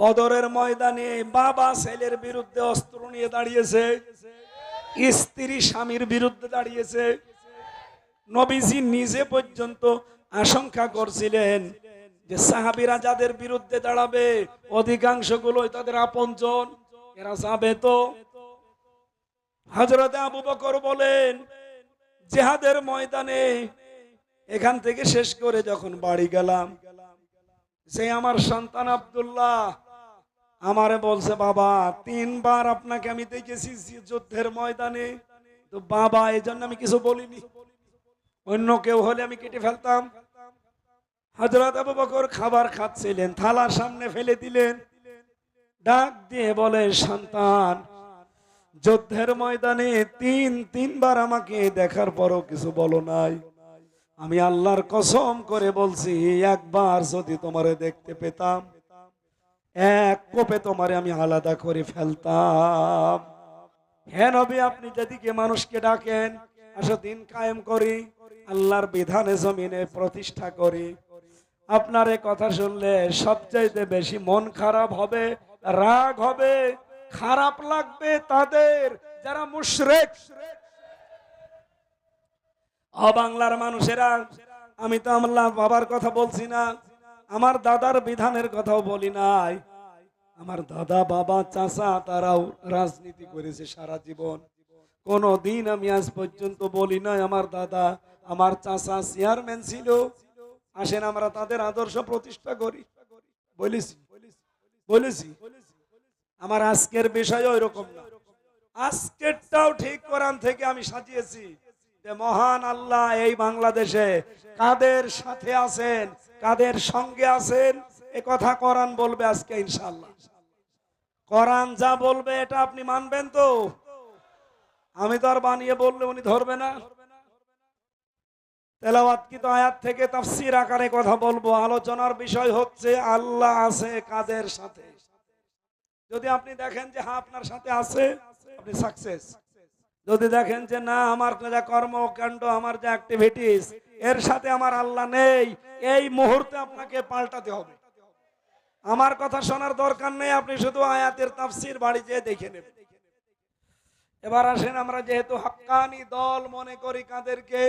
বদরের ময়দানে বাবা ছেলের বিরুদ্ধে অস্ত্র নিয়ে দাঁড়িয়েছে, স্ত্রী স্বামীর বিরুদ্ধে দাঁড়িয়েছে। নবীজি নিজে পর্যন্ত আশঙ্কা করছিলেন যে সাহাবিরা যাদের বিরুদ্ধে দাঁড়াবে অধিকাংশ গুলোই তাদের আপনজন, এরা যাবে তো। হজরতে আবু বকর বলেন, জেহাদের ময়দানে এখান থেকে শেষ করে যখন বাড়ি গেলাম, সে আমার সন্তান আব্দুল্লাহ আমারে বলছে, বাবা, তিনবার আপনাকে আমি দেখেছি যুদ্ধের ময়দানে। তো বাবা এই জন্য আমি কিছু বলিনি। অন্য কেউ হলে আমি কেটে ফেলতাম। হজরত আবু বকর খাবার খাচ্ছিলেন, থালার সামনে ফেলে দিলেন। ডাক দিয়ে বলে, সন্তান, যুদ্ধের ময়দানে তিন, তিনবার আমাকে দেখার পরও কিছু বলো নাই। আমি আল্লাহর কসম করে বলছি, একবার যদি তোমারে দেখতে পেতাম এক কোপে তোমারে আমি আলাদা করে ফেলতাম। হ্যাঁ নবী, আপনি যেদিকে মানুষকে ডাকেন, আসো দিন কায়েম করি, আল্লাহর বিধানে জমিনে প্রতিষ্ঠা করি। আপনার কথা শুনলে সবচাইতে বেশি মন খারাপ হবে, রাগ হবে, খারাপ লাগবে তাদের যারা মুশরেক। অবাংলার মানুষেরা, আমি তো আমার বাবার কথা বলছি না আমার দাদার বিধানের কথাও বলি নাই। আমার দাদা, বাবা, চাচা, তারাও রাজনীতি করেছে সারা জীবন। কোন দিন আমি আজ পর্যন্ত বলি নাই আমার দাদা, আমার চাচা চেয়ারম্যান ছিল। আসেন আমরা তাদের আদর্শ প্রতিষ্ঠা করি। বলেছি বলেছি। আমার আজকের বিষয় ওই রকম না। আজকেরটাও ঠিক করান থেকে আমি সাজিয়েছি। মহান আল্লাহ এই বাংলাদেশে কাদের সাথে আছেন, কাদের সঙ্গে আছেন, এ কথা কোরআন বলবে আজকে ইনশাল্লাহ কোরআন যা বলবে এটা আপনি মানবেন তো? আমি তো আর বানিয়ে বললে উনি ধরবে না। আয়াত থেকে তাফসির আকারে কথা বলব? আলোচনার বিষয় হচ্ছে আল্লাহ আছে কাদের সাথে? যদি আপনি দেখেন যে হ্যাঁ আপনার সাথে আছে, আপনি সাকসেস যদি দেখেন যে না, আমার যা কর্মকাণ্ড আমার যে অ্যাক্টিভিটিস এর সাথে আমার আল্লাহ নেই, এই মুহূর্তে আপনাকে পাল্টাতে হবে। আমার কথা শোনার দরকার নেই, আপনি শুধু আয়াতের তাফসির বাড়ি যেয়ে দেখে নেবেন। এবার আসেন আমরা যেহেতু হাক্কানি দল মনে করি কাদেরকে,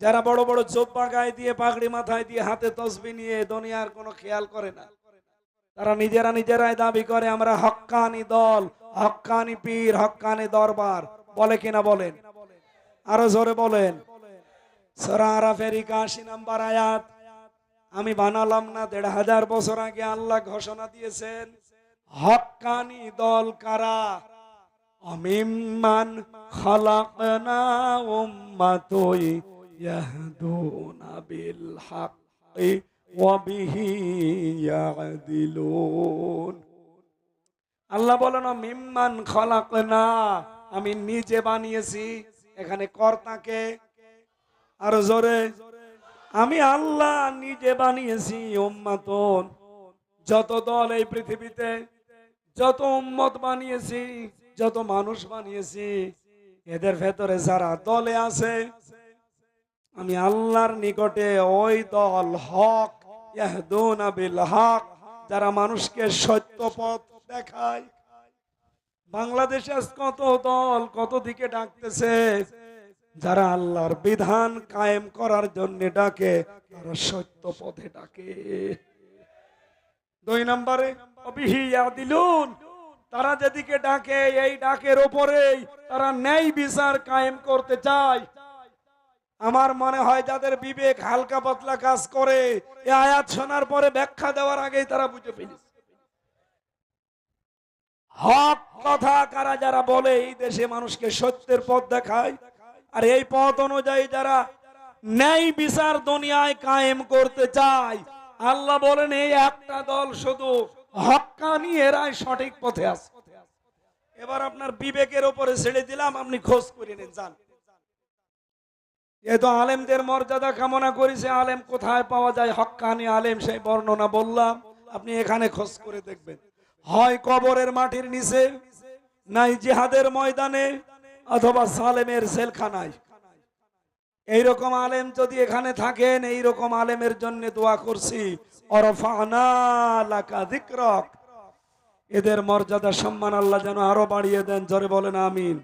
যারা বড় বড় জোব্বা গায়ে দিয়ে, পাগড়ি মাথায় দিয়ে হাতে তসবি নিয়ে দুনিয়ার কোনো খেয়াল করে না। তারা নিজেরা নিজেরাই দাবি করে, আমরা হক্কানি দল হক্কানি পীর হক্কানি দরবার, বলে কিনা বলেন? আরও জোরে বলেন। নাম্বার আয়াত। আমি বানালাম না, দেড় হাজার বছর আগে আল্লাহ ঘোষণা দিয়েছেন হক্কানি দল কারা? অমিমান বিল হাক্কি ওয়া বিহি আল্লাহ বলেন মিম্মান খলাকনা। আমি নিজে বানিয়েছি, এখানে কর্তাকে। আরও জোরে, আমি আল্লাহ নিজে বানিয়েছি যত দল এই পৃথিবীতে, যত উম্মত বানিয়েছি, যত মানুষ বানিয়েছি, এদের ভেতরে যারা দলে আছে, আমি আল্লাহর নিকটে ওই দল হক হক, যারা মানুষকে সত্য পথ দেখায়। বাংলাদেশে আজ কত দল, কত দিকে ডাকতেছে। যারা আল্লাহর বিধান কায়েম করার জন্য ডাকে, তারা সত্য পথে ডাকে। দুই নম্বরে, অবিহিয়া দিলুন। তারা যেদিকে ডাকে, এই ডাকের ওপরেই তারা ন্যায় বিচার কায়েম করতে চায়। আমার মনে হয় যাদের বিবেক হালকা পাতলা কাজ করে, এই আয়াত শোনার পরে ব্যাখ্যা দেওয়ার আগেই তারা বুঝে ফেলেছে। হক কথা কারা যারা বলে, এই দেশে মানুষকে সত্যের পথ দেখায়। আর এই পথ অনুযায়ী যারা ন্যায় বিচার দুনিয়ায় কায়েম করতে চায়, আল্লাহ বলেন, এই একটা দল শুধু হক্কানি এরাই সঠিক পথে আছে। এবার আপনার বিবেকের উপরে ছেড়ে দিলাম, আপনি খোঁজ করে নেন, যান। যেহেতু আলেমদের মর্যাদা কামনা করেছে, আলেম কোথায় পাওয়া যায়? হকানি আলেম, সেই বর্ণনা বললাম। আপনি এখানে খোঁজ করে দেখবেন। হয় কবরের মাটির নিচে, নাই জিহাদের ময়দানে অথবা সালেমের সেলখানায়। এইরকম আলেম যদি এখানে থাকেন, এইরকম আলেমের জন্য দোয়া করছি। এদের মর্যাদা, সম্মান আল্লাহ যেন আরও বাড়িয়ে দেন। জরে বলেন, আমিন।